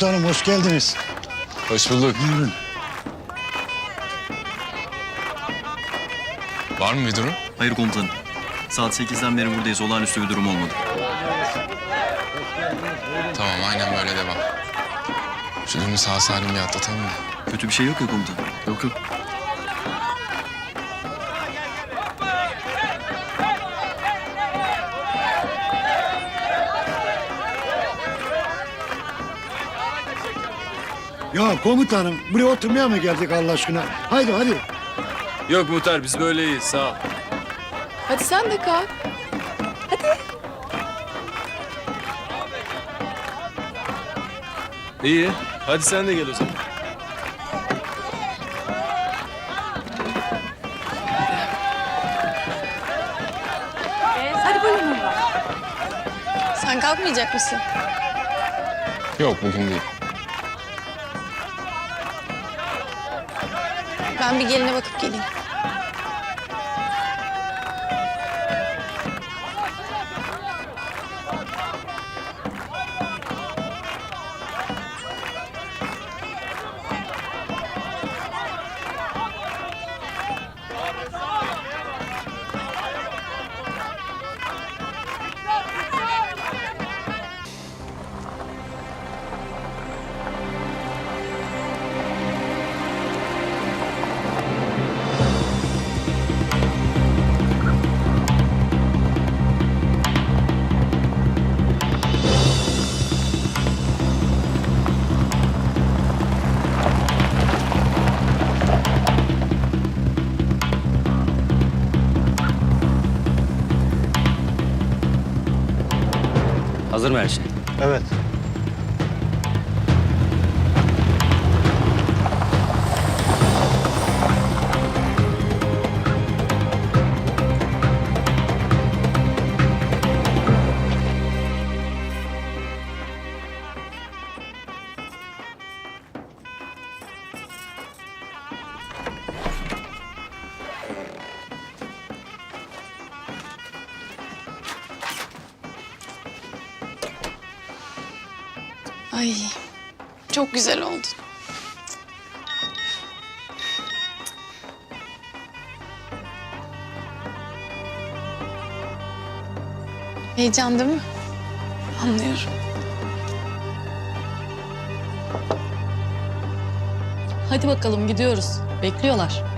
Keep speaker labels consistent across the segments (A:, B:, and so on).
A: Komutanım hoş geldiniz.
B: Hoş bulduk.
A: Buyurun.
B: Var mı bir durum?
C: Hayır komutanım. Saat 8'den beri buradayız. Olağanüstü bir durum olmadı.
B: Tamam aynen böyle devam. Şu durumu sağ salim bir atlatalım da.
C: Kötü bir şey yok ya komutanım.
B: Yok yok.
A: Ya komutanım buraya oturmaya mı geldik Allah aşkına? Haydi hadi.
D: Yok muhtar biz böyle iyiyiz sağ ol.
E: Hadi sen de kalk.
D: İyi. Hadi sen de gel o zaman.
E: Hadi buyurun. Sen kalkmayacak mısın?
B: Yok bugün değil.
E: Ben bir geline bakıp geleyim.
F: Hazır mı her şey?
A: Evet.
E: Ay çok güzel oldu. Heyecan değil mi? Anlıyorum.
G: Hadi bakalım gidiyoruz. Bekliyorlar.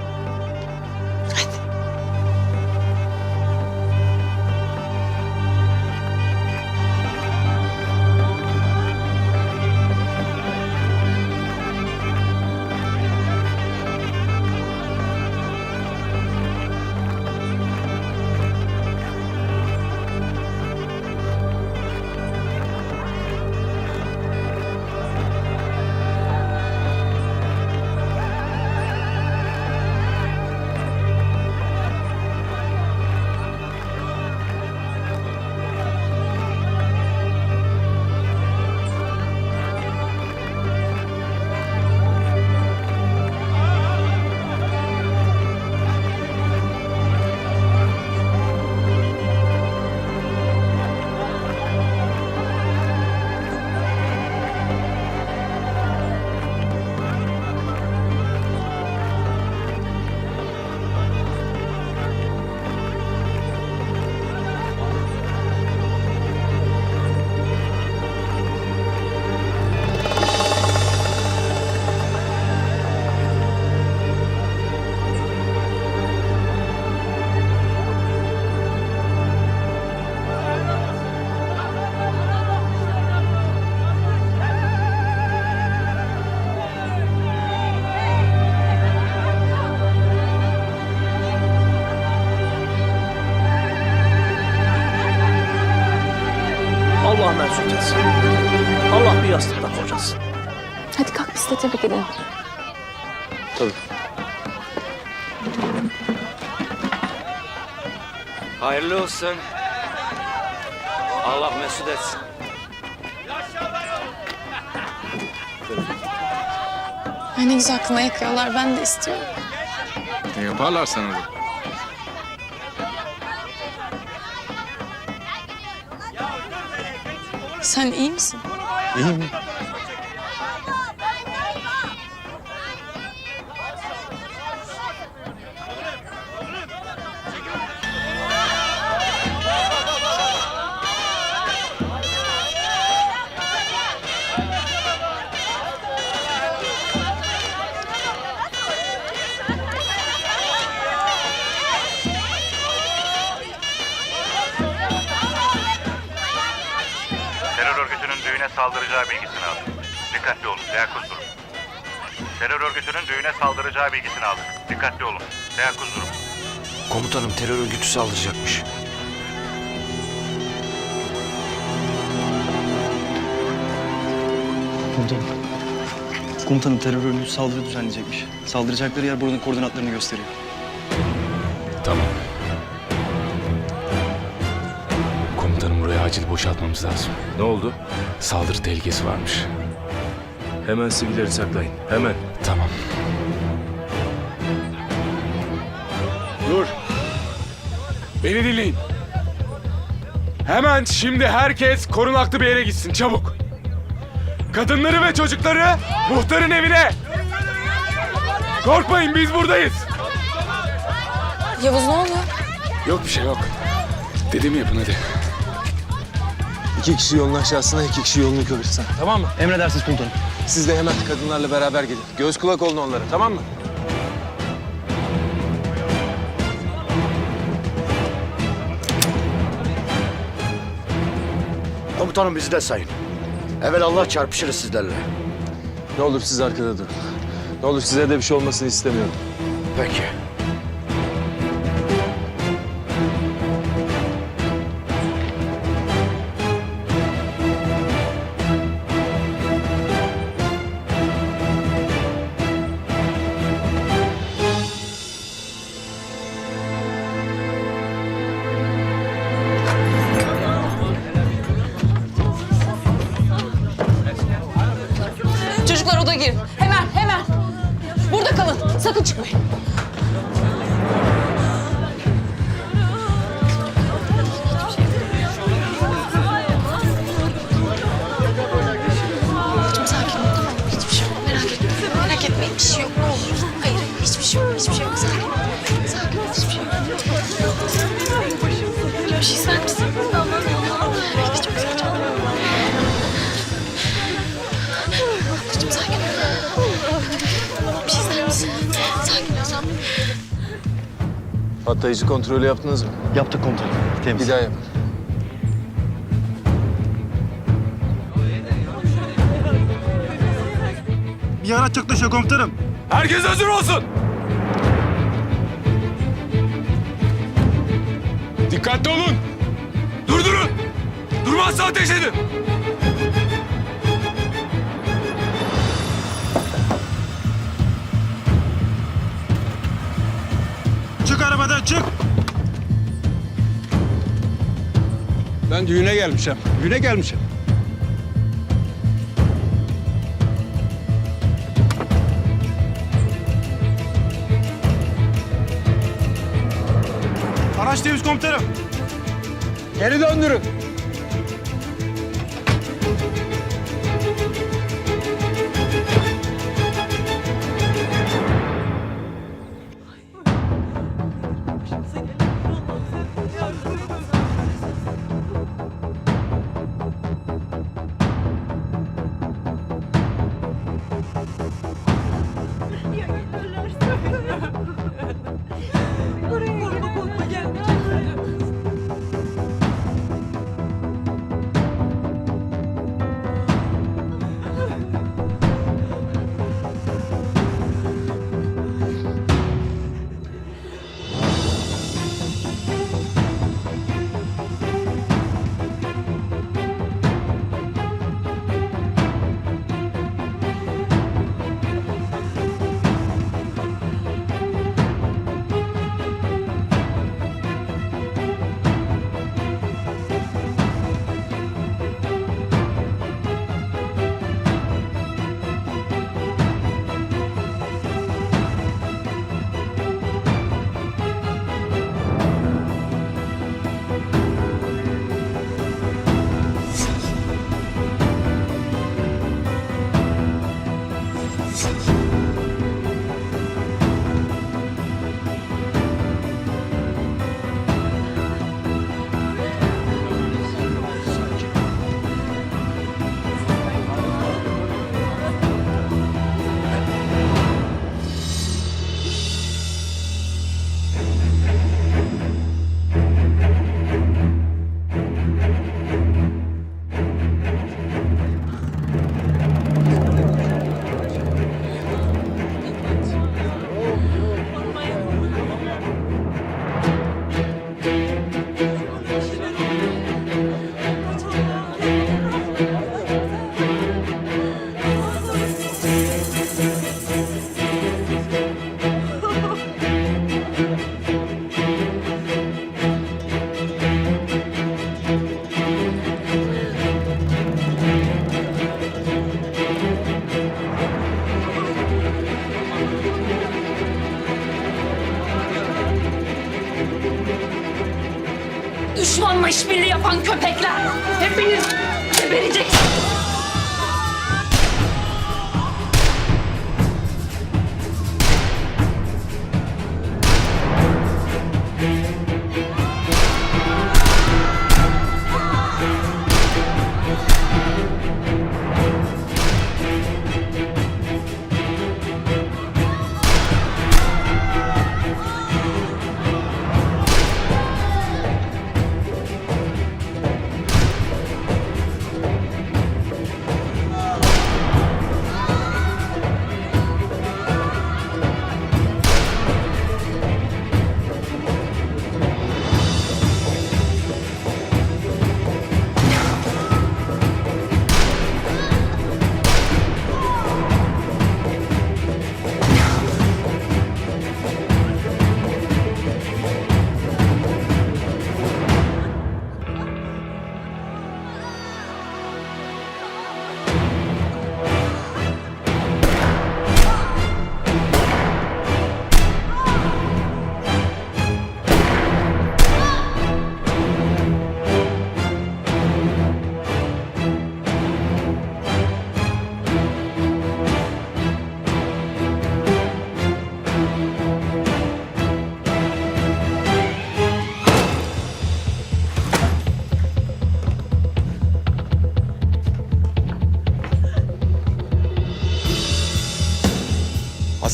D: Olsun. Allah mesut etsin.
E: Ay ne güzel kına yakıyorlar. Ben de istiyorum.
B: Ne yaparlar sana da.
E: Sen iyi misin?
A: İyi mi?
H: Düğüne saldıracağı bilgisini aldık. Dikkatli olun, teyakkuz durun. Terör örgütünün düğüne saldıracağı bilgisini aldık. Dikkatli olun, teyakkuz durun.
I: Komutanım terör örgütü saldıracakmış.
J: Komutanım. Komutanım terör örgütü saldırı düzenleyecekmiş. Saldıracakları yer buranın koordinatlarını gösteriyor.
K: Tamam. Acil boşaltmamız lazım.
L: Ne oldu?
K: Saldırı tehlikesi varmış.
L: Hemen sivilleri saklayın. Hemen.
K: Tamam.
B: Dur. Beni dinleyin. Hemen şimdi herkes korunaklı bir yere gitsin çabuk. Kadınları ve çocukları muhtarın evine. Korkmayın biz buradayız.
E: Yavuz ne oluyor?
K: Yok bir şey yok. Dediğimi yapın hadi.
D: İki kişi yolun aşağısına, iki kişi yolun yukarısına. Tamam mı?
J: Emredersiniz komutanım.
D: Siz de hemen kadınlarla beraber gidin. Göz kulak olun onlara, tamam mı?
A: Komutanım bizi de sayın. Evvel Allah çarpışırız sizlerle.
D: Ne olur siz arkada durun. Ne olur size de bir şey olmasını istemiyorum.
A: Peki.
E: Sakın çıkmayın.
D: Patlayıcı kontrolü yaptınız mı?
J: Yaptık komutanım. Temiz.
D: Bir daha yapın.
A: Bir araç yaklaşıyor komutanım.
B: Herkes hazır olsun. Dikkatli olun. Durdurun. Durmazsa ateş edin.
A: Çık.
D: Ben düğüne gelmişim.
A: Güne gelmişim. Araç temiz komutanım.
D: Geri döndürün.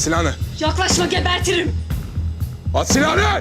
D: silahını.
M: Yaklaşma gebertirim.
D: At silahını!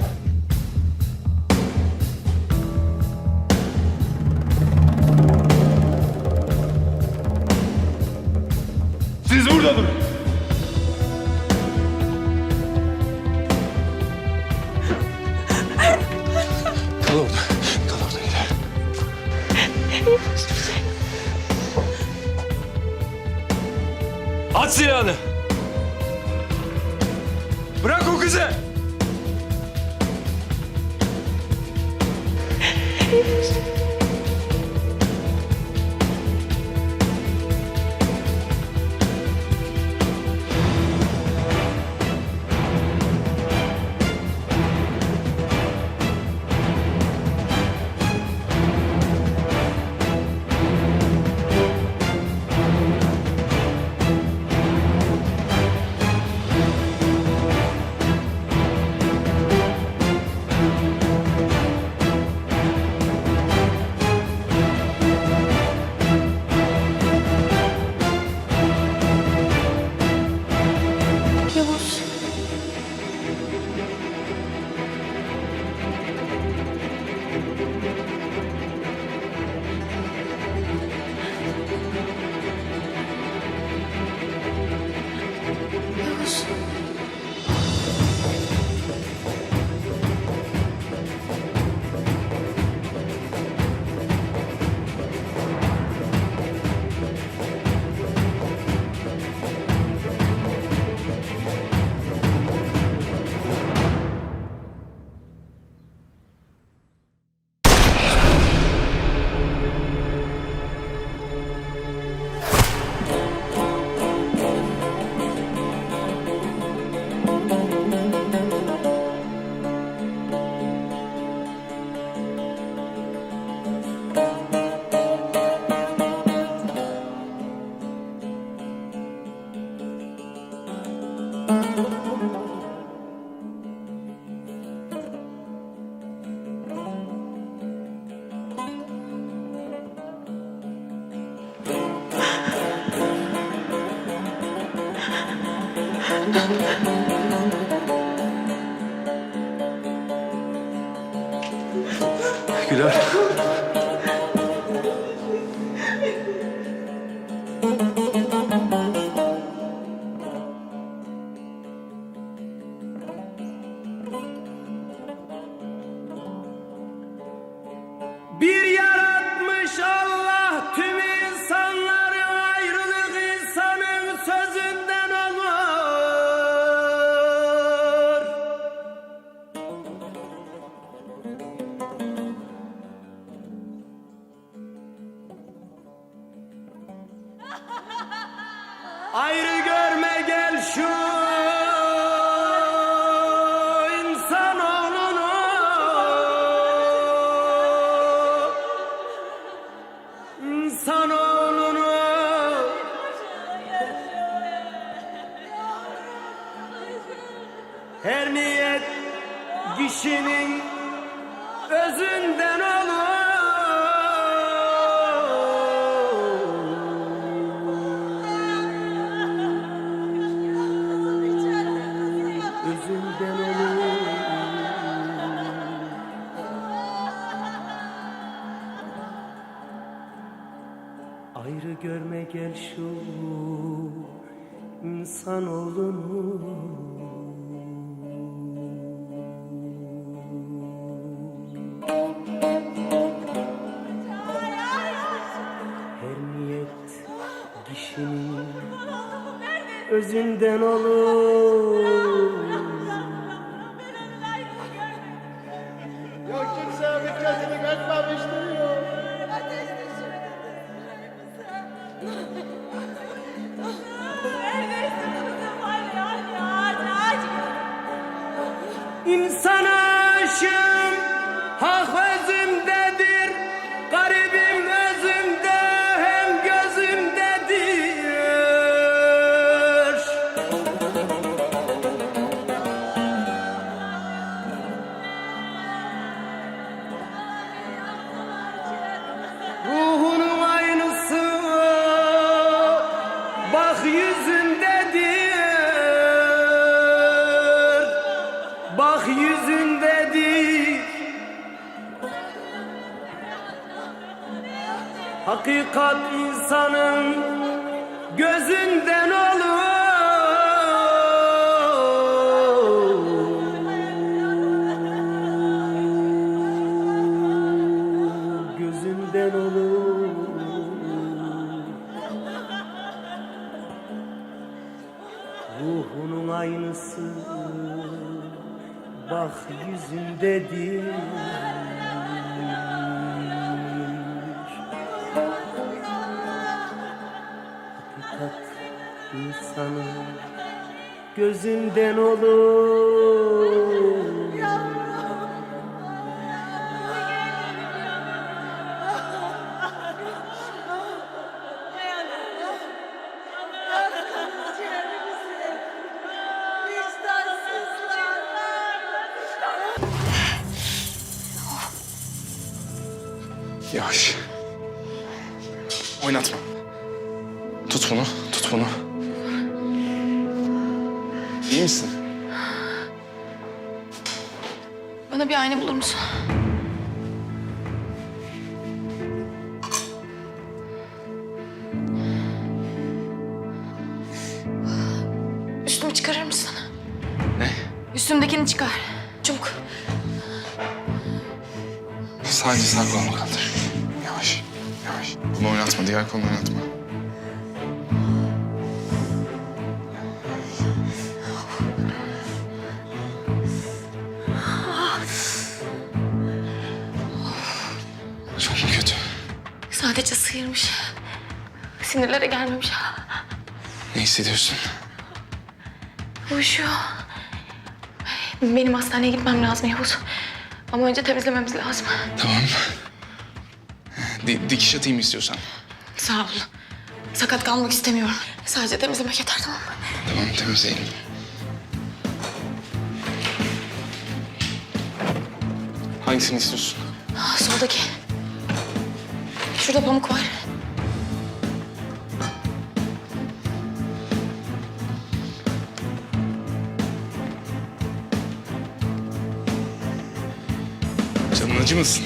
N: Güler.
O: Ayrı görme gel şu
N: Ayrı görme gel şu insan Her niyet kişinin özünden olur. Gözünden olur. Ruhunun aynısı bak yüzündedir. Hakikat insanın gözünden olur
B: Yavaş. Oynatma. Tut bunu, tut bunu. İyi misin?
E: Bana bir ayna bulur musun? Üstümü çıkarır mısın?
B: Ne?
E: Üstümdekini çıkar. Çabuk.
B: Sadece kolunu oynatma. Çok mu kötü?
E: Sadece sıyırmış. Sinirlere gelmemiş.
B: Ne hissediyorsun?
E: Uyuşuyor. Benim hastaneye gitmem lazım Yavuz. Ama önce temizlememiz lazım.
B: Tamam. Di- dikiş atayım istiyorsan.
E: Sağ ol. Sakat kalmak istemiyorum. Sadece temizlemek yeter tamam mı?
B: Tamam, temizleyelim. Hangisini istiyorsun?
E: Ah, Soldaki. Şurada pamuk var.
B: Canın acımasın.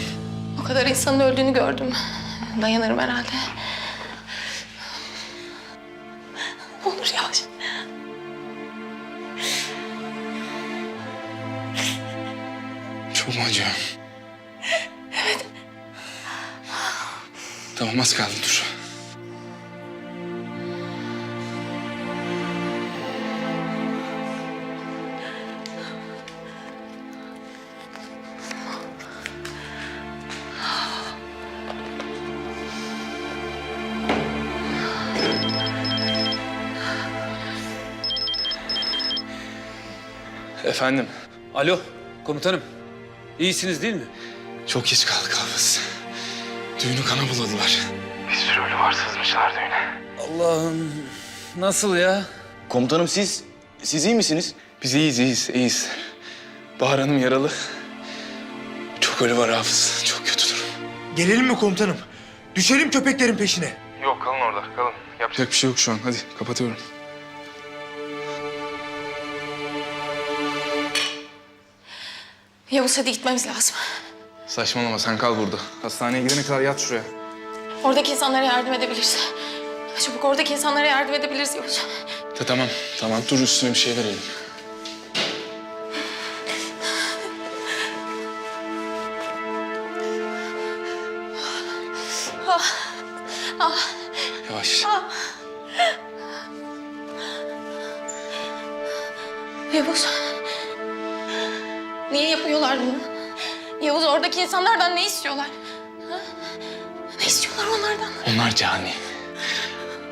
E: O kadar insanın öldüğünü gördüm. Dayanırım herhalde. Olur yavaş.
B: Çok mu acıyor? Evet. Tamam az kaldı dur. Efendim,
I: Alo komutanım. İyisiniz değil mi?
B: çok geç kaldık Hafız. Düğünü kana buladılar.
I: Allah'ım nasıl ya?
J: Komutanım siz, siz iyi misiniz?
B: Biz iyiyiz, iyiyiz, iyiyiz. Bahar Hanım yaralı. Çok ölü var Hafız. Çok kötü durum.
P: Gelelim mi komutanım? Düşelim köpeklerin peşine.
B: Yok kalın orada kalın. Yapacak bir şey yok şu an. Hadi kapatıyorum.
E: Yavuz hadi gitmemiz lazım.
B: Saçmalama sen kal burada. Hastaneye gidene kadar yat şuraya.
E: Oradaki insanlara yardım edebiliriz. Çabuk oradaki insanlara yardım edebiliriz Yavuz.
B: Ta, tamam tamam dur üstüne bir şey verelim. Yavaş.
E: Yavuz. Niye yapıyorlar bunu? Yavuz oradaki insanlardan ne istiyorlar? Ha? Ne istiyorlar onlardan?
B: Onlar cani.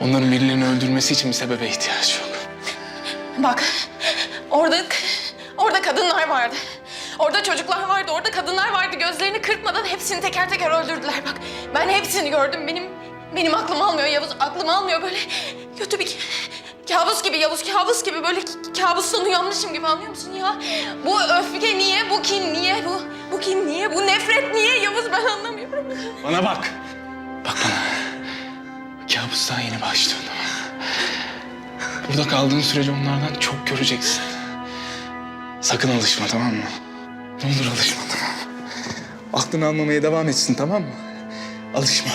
B: Onların birilerini öldürmesi için bir sebebe ihtiyaç yok.
E: Bak orada orada kadınlar vardı. Orada çocuklar vardı, orada kadınlar vardı. Gözlerini kırpmadan hepsini teker teker öldürdüler. Bak ben hepsini gördüm. Benim benim aklım almıyor Yavuz. Aklım almıyor böyle kötü bir kabus gibi Yavuz kabus gibi böyle kabustan uyanmışım gibi anlıyor musun ya? Bu öfke niye? Bu kin niye? Bu bu kin niye? Bu nefret niye Yavuz ben anlamıyorum.
B: Bana bak. Bak bana. Kabus daha yeni başlıyor. Burada kaldığın sürece onlardan çok göreceksin. Sakın alışma tamam mı? Ne olur alışma tamam mı? Aklını almamaya devam etsin tamam mı? Alışma.